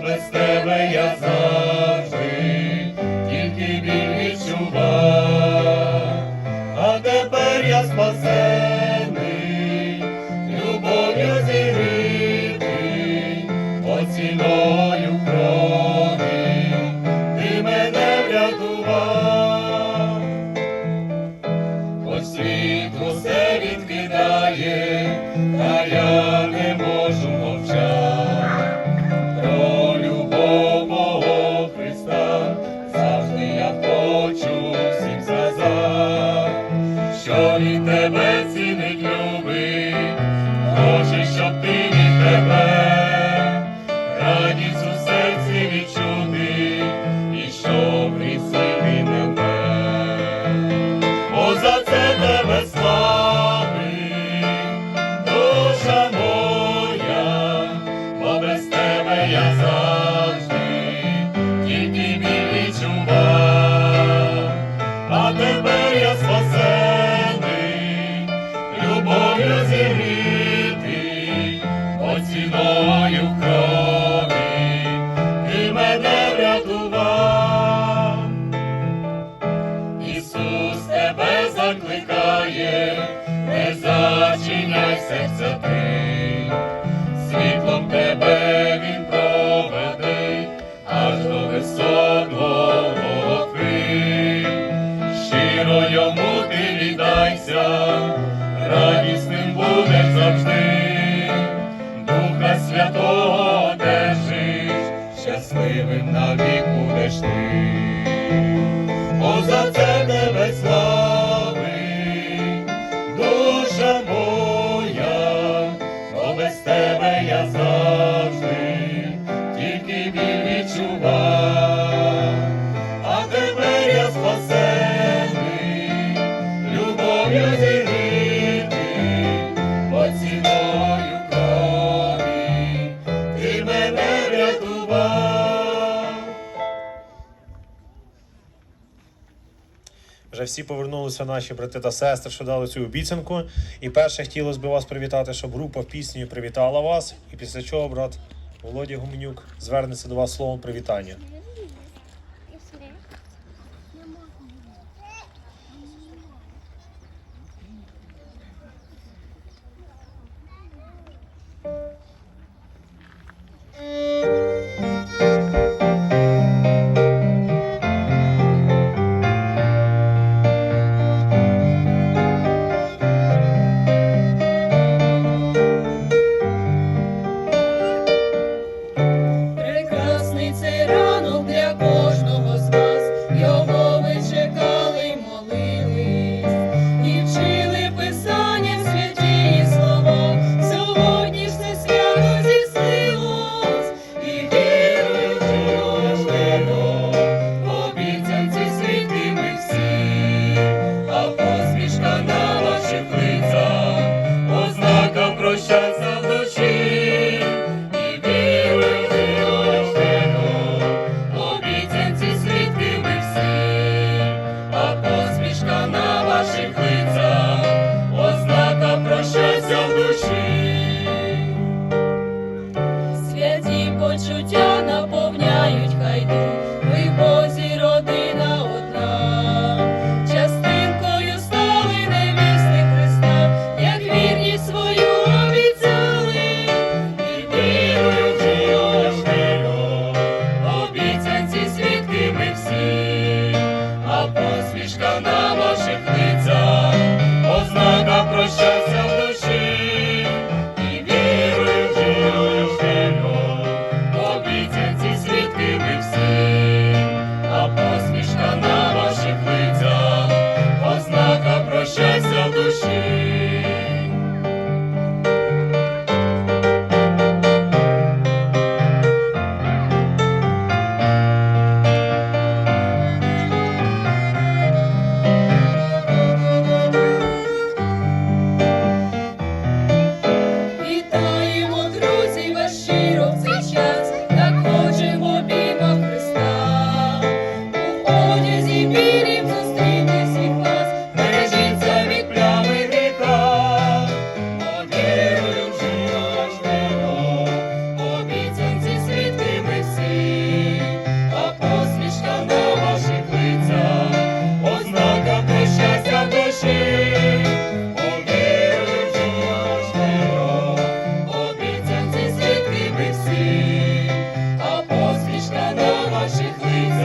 без тебе я знаю. закликає, не зачиняй серця ти, світлом тебе він проведе, аж до висоти. вже всі повернулися наші брати та сестри, що дали цю обіцянку. І перше хотілося б вас привітати, щоб група пісні привітала вас. І після чого брат Володя Гуменюк звернеться до вас словом привітання. почуття наповняють хайду, ви Бозі родина одна, частинкою стали невісти Христа, як вірність свою обіцяли, і віруючи ошнего, обіцянці свідки ми всі, а посмішка на. she's leaving.